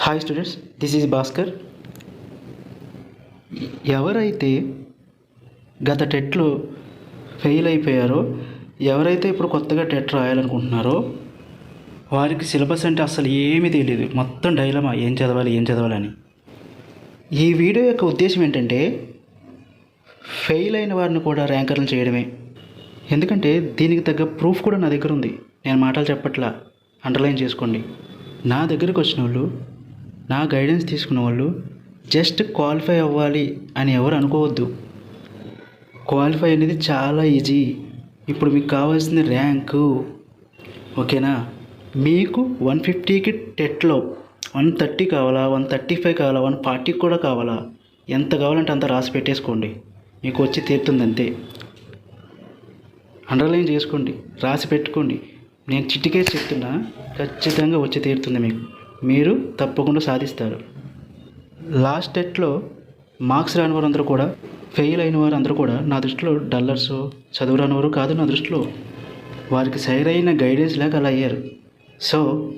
Hi students this is Bhaskar ఎవరైతే గత టెట్లో ఫెయిల్ అయిపోయారో ఎవరైతే ఇప్పుడు కొత్తగా టెట్ రాయాలనుకుంటున్నారో వారికి సిలబస్ అంటే అసలు ఏమీ తెలియదు. మొత్తం డైలమా ఏం చదవాలి ఏం చదవాలని ఈ వీడియో యొక్క ఉద్దేశం ఏంటంటే ఫెయిల్ అయిన వారిని కూడా ర్యాంకర్లు చేయడమే. ఎందుకంటే దీనికి తగ్గ ప్రూఫ్ కూడా నా దగ్గర ఉంది. నేను మాటలు చెప్పట్లా. అండర్లైన్ చేసుకోండి. నా దగ్గరికి వచ్చిన వాళ్ళు నా గైడెన్స్ తీసుకున్న వాళ్ళు జస్ట్ క్వాలిఫై అవ్వాలి అని ఎవరు అనుకోవద్దు. క్వాలిఫై అనేది చాలా ఈజీ ఇప్పుడు మీకు కావాల్సిన ర్యాంకు ఓకేనా? మీకు వన్ ఫిఫ్టీకి టెట్లో వన్ థర్టీ కావాలా వన్ థర్టీ ఫైవ్ కావాలా వన్ ఫార్టీకి కూడా కావాలా? ఎంత కావాలంటే అంత రాసి పెట్టేసుకోండి. మీకు వచ్చి తీరుతుంది అంతే. అండర్లైన్ చేసుకోండి రాసి పెట్టుకోండి. నేను చిటికే చెప్తున్నా ఖచ్చితంగా వచ్చి తీరుతుంది మీకు. మీరు తప్పకుండా సాధిస్తారు. లాస్ట్ టెట్లో మార్క్స్ రాని వారందరూ కూడా ఫెయిల్ అయిన వారు అందరూ కూడా నా దృష్టిలో డల్లర్స్ చదువు రానివారు కాదు నా దృష్టిలో. వారికి సరైన గైడెన్స్ లేక అలా అయ్యారు. సో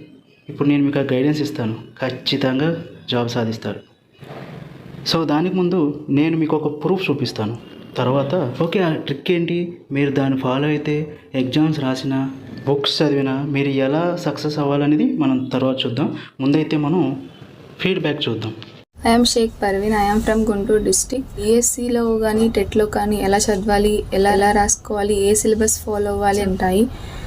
ఇప్పుడు నేను మీకు ఆ గైడెన్స్ ఇస్తాను. ఖచ్చితంగా జాబ్ సాధిస్తారు. సో దానికి ముందు నేను మీకు ఒక ప్రూఫ్ చూపిస్తాను. తర్వాత ఓకే ఆ ట్రిక్ ఏంటి? మీరు దాన్ని ఫాలో అయితే ఎగ్జామ్స్ రాసినా బుక్స్ చదివినా మీరు ఎలా సక్సెస్ అవ్వాలనేది మనం తర్వాత చూద్దాం. ముందైతే మనం ఫీడ్బ్యాక్ చూద్దాం. I'm Shaik Parveen I'm from Guntur district ఈఎస్సీలో కానీ టెట్లో కానీ ఎలా చదవాలి ఎలా ఎలా రాసుకోవాలి ఏ సిలబస్ ఫాలో అవ్వాలి ఉంటాయి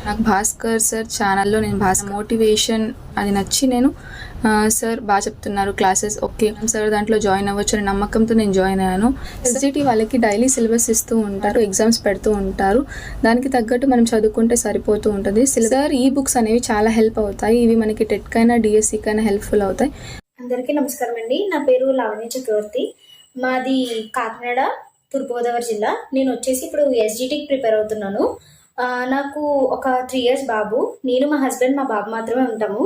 నాకు భాస్కర్ సార్ ఛానల్లో నేను భాస్ మోటివేషన్ అది నచ్చి నేను సార్ బాగా చెప్తున్నారు క్లాసెస్. ఓకే సార్ దాంట్లో జాయిన్ అవ్వచ్చు అనే నమ్మకంతో నేను జాయిన్ అయ్యాను. ఎస్జిటి వాళ్ళకి డైలీ సిలబస్ ఇస్తూ ఉంటారు ఎగ్జామ్స్ పెడుతూ ఉంటారు. దానికి తగ్గట్టు మనం చదువుకుంటే సరిపోతూ ఉంటుంది. సార్ ఈ బుక్స్ అనేవి చాలా హెల్ప్ అవుతాయి. ఇవి మనకి టెట్కైనా డిఎస్సికైనా హెల్ప్ఫుల్ అవుతాయి. అందరికీ నమస్కారం అండి. నా పేరు లావణ్య చక్రవర్తి. మాది కాకినాడ తూర్పుగోదావరి జిల్లా. నేను వచ్చేసి ఇప్పుడు ఎస్జిటికి ప్రిపేర్ అవుతున్నాను. నాకు ఒక త్రీ ఇయర్స్ బాబు. నేను మా హస్బెండ్ మా బాబు మాత్రమే ఉంటాము.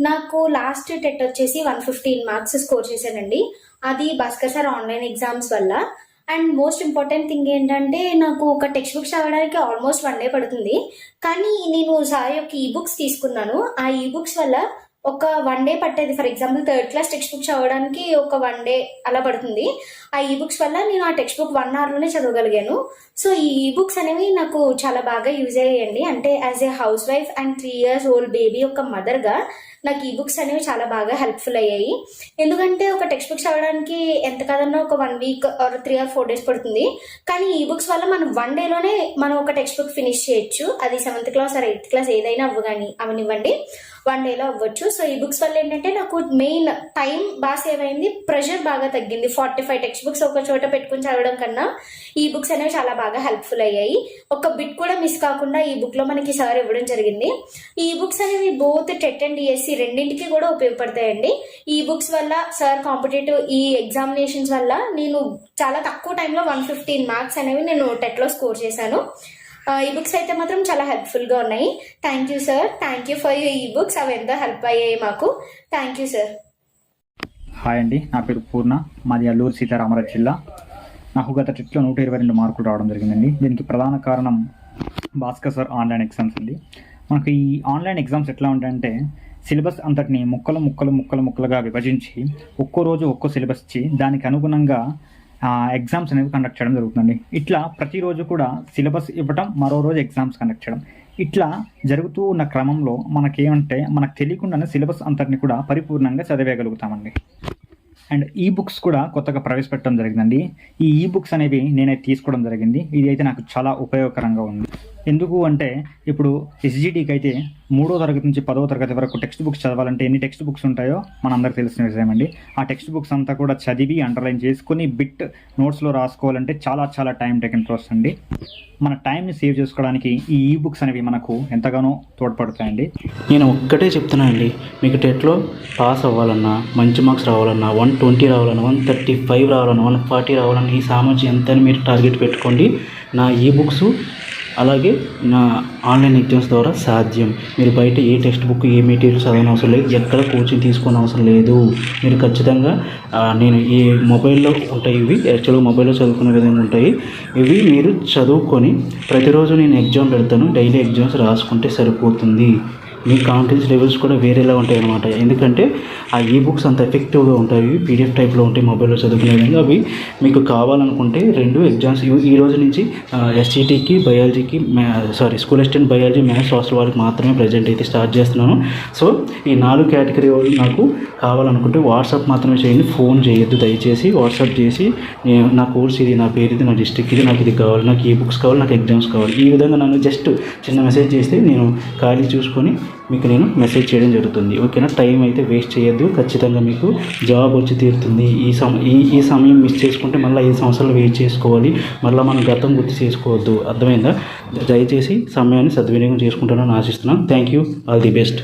నాకు లాస్ట్ టెట్ వచ్చేసి వన్ ఫిఫ్టీన్ మార్క్స్ స్కోర్ చేశానండి అది భాస్కర్ సార్ ఆన్లైన్ ఎగ్జామ్స్ వల్ల. అండ్ మోస్ట్ ఇంపార్టెంట్ థింగ్ ఏంటంటే నాకు ఒక టెక్స్ట్ బుక్స్ చదవడానికి ఆల్మోస్ట్ వన్ డే పడుతుంది. కానీ నేను సార్ యొక్క ఈ బుక్స్ తీసుకున్నాను. ఆ ఈ బుక్స్ వల్ల ఒక వన్ డే పట్టేది. For example third class text book చదవడానికి ఒక వన్ డే అలా పడుతుంది. ఆ ఈ బుక్స్ వల్ల నేను ఆ టెక్స్ట్ బుక్ వన్ అవర్లోనే చదవగలిగాను. సో ఈ ఈ బుక్స్ అనేవి నాకు చాలా బాగా యూజ్ అయ్యాయండి. అంటే as a house wife and three years old baby ఒక మదర్గా నాకు ఈ బుక్స్ అనేవి చాలా బాగా హెల్ప్ఫుల్ అయ్యాయి. ఎందుకంటే ఒక టెక్స్ట్ బుక్ చదవడానికి ఎంత కాదన్నా ఒక one week or three or four days పడుతుంది. కానీ ఈ బుక్స్ వల్ల మనం వన్ డేలోనే మనం ఒక టెక్స్ట్ బుక్ ఫినిష్ చేయొచ్చు. అది seventh class or eighth class ఏదైనా అవ్వగాని అవనివ్వండి. వన్ డేలో అవ్వచ్చు. సో ఈ బుక్స్ వల్ల ఏంటంటే నాకు మెయిన్ టైం బాగా సేవ్ అయింది. ప్రెషర్ బాగా తగ్గింది. ఫార్టీ ఫైవ్ టెక్స్ట్ బుక్స్ ఒక చోట పెట్టుకుని చదవడం కన్నా ఈ బుక్స్ అనేవి చాలా బాగా హెల్ప్ఫుల్ అయ్యాయి. ఒక బిట్ కూడా మిస్ కాకుండా ఈ బుక్లో మనకి సార్ ఇవ్వడం జరిగింది. ఈ బుక్స్ అనేవి బోత్ టెట్ అండ్ ఈ రెండింటికి కూడా ఉపయోగపడతాయండి. ఈ బుక్స్ వల్ల సార్ కాంపిటేటివ్ ఈ ఎగ్జామినేషన్స్ వల్ల నేను చాలా తక్కువ టైంలో వన్ ఫిఫ్టీన్ మార్క్స్ అనేవి నేను టెట్లో స్కోర్ చేశాను. ఈ బుక్స్ అయితే మాత్రం చాలా హెల్ప్ఫుల్గా ఉన్నాయి. Thank you sir. Thank you for ఈ బుక్స్. అవి ఎంతో హెల్ప్ అయ్యాయి మాకు. Thank you sir. హాయ్ అండి. నా పేరు పూర్ణ. మాది అల్లూరు సీతారామరాజు జిల్లా. నాకు గత ట్రిప్లో నూట ఇరవై రెండు మార్కులు రావడం జరిగిందండి. దీనికి ప్రధాన కారణం భాస్కర్ సార్ ఆన్లైన్ ఎగ్జామ్స్ అండి. మనకు ఈ ఆన్లైన్ ఎగ్జామ్స్ ఎట్లా ఉంటాయంటే సిలబస్ అంతటిని ముక్కలు ముక్కలు ముక్కలు ముక్కలుగా విభజించి ఒక్కో రోజు ఒక్కో సిలబస్ ఇచ్చి దానికి అనుగుణంగా ఎగ్జామ్స్ అనేవి కండక్ట్ చేయడం జరుగుతుందండి. ఇట్లా ప్రతిరోజు కూడా సిలబస్ ఇవ్వటం మరో రోజు ఎగ్జామ్స్ కండక్ట్ చేయడం. ఇట్లా జరుగుతూ ఉన్న క్రమంలో మనకేమంటే మనకు తెలియకుండానే సిలబస్ అంతటిని కూడా పరిపూర్ణంగా చదివేయగలుగుతామండి. అండ్ ఈ బుక్స్ కూడా కొత్తగా ప్రవేశపెట్టడం జరిగిందండి. ఈ ఈ బుక్స్ అనేవి నేనైతే తీసుకోవడం జరిగింది. ఇది అయితే నాకు చాలా ఉపయోగకరంగా ఉంది. ఎందుకు అంటే ఇప్పుడు ఎస్జిడికి అయితే మూడో తరగతి నుంచి పదో తరగతి వరకు టెక్స్ట్ బుక్స్ చదవాలంటే ఎన్ని టెక్స్ట్ బుక్స్ ఉంటాయో మనందరికీ తెలిసిన విషయం అండి. ఆ టెక్స్ట్ బుక్స్ అంతా కూడా చదివి అండర్లైన్ చేసుకుని బిట్ నోట్స్లో రాసుకోవాలంటే చాలా చాలా టైం టేకెన్ ప్రాసెస్ అండి. మన టైంని సేవ్ చేసుకోవడానికి ఈ ఈ బుక్స్ అనేవి మనకు ఎంతగానో తోడ్పడతాయండి. నేను ఒక్కటే చెప్తున్నా అండి మీకు టెట్లో పాస్ అవ్వాలన్నా మంచి మార్క్స్ రావాలన్నా వన్ ట్వంటీ రావాలన్నా వన్ థర్టీ ఫైవ్ రావాలన్నా వన్ ఫార్టీ రావాలన్నా ఈ సామర్థ్యం ఎంత అని మీరు టార్గెట్ పెట్టుకోండి నా ఈ బుక్స్ అలాగే నా ఆన్లైన్ ఎగ్జామ్స్ ద్వారా సాధ్యం. మీరు బయట ఏ టెక్స్ట్ బుక్ ఏ మెటీరియల్ చదవని అవసరం లేదు ఎక్కడ కోచింగ్ తీసుకోని అవసరం లేదు. మీరు ఖచ్చితంగా నేను ఈ మొబైల్లో ఉంటాయి ఇవి యాక్చువల్గా మొబైల్లో చదువుకునే విధంగా ఉంటాయి. ఇవి మీరు చదువుకొని ప్రతిరోజు నేను ఎగ్జామ్ పెడతాను డైలీ ఎగ్జామ్స్ రాసుకుంటే సరిపోతుంది. మీ కాన్ఫిడెన్స్ లెవెల్స్ కూడా వేరేలా ఉంటాయి అనమాట ఎందుకంటే ఆ ఈ బుక్స్ అంత ఎఫెక్టివ్గా ఉంటాయి పీడిఎఫ్ టైప్లో ఉంటాయి మొబైల్లో చదువుకునే విధంగా అవి మీకు కావాలనుకుంటే రెండు ఎగ్జామ్స్ ఈ- రోజు నుంచి ఎస్సీటీకి బయాలజీకి sorry school assistant biology maths hostel వాళ్ళకి మాత్రమే ప్రజెంట్ అయితే స్టార్ట్ చేస్తున్నాను. సో ఈ నాలుగు కేటగిరీ వాళ్ళు నాకు కావాలనుకుంటే వాట్సాప్ మాత్రమే చేయండి ఫోన్ చేయొద్దు దయచేసి వాట్సాప్ చేసి నేను నా కోర్స్ ఇది నా పేరు ఇది నా డిస్ట్రిక్ట్ ఇది నాకు ఇది కావాలి నాకు ఈ బుక్స్ కావాలి నాకు ఎగ్జామ్స్ కావాలి. ఈ విధంగా నన్ను జస్ట్ చిన్న మెసేజ్ చేస్తే నేను ఖాళీ చూసుకొని మీకు నేను మెసేజ్ చేయడం జరుగుతుంది. ఓకేనా? టైం అయితే వేస్ట్ చేయొద్దు. ఖచ్చితంగా మీకు జాబ్ వచ్చి తీరుతుంది. ఈ సమ ఈ ఈ సమయం మిస్ చేసుకుంటే మళ్ళీ ఐదు సంవత్సరాలు వెయిట్ చేసుకోవాలి. మళ్ళీ మనం గతం గుర్తు చేసుకోవద్దు. అర్థమైందా? దయచేసి సమయాన్ని సద్వినియోగం చేసుకుంటానని ఆశిస్తున్నాను. Thank you all the best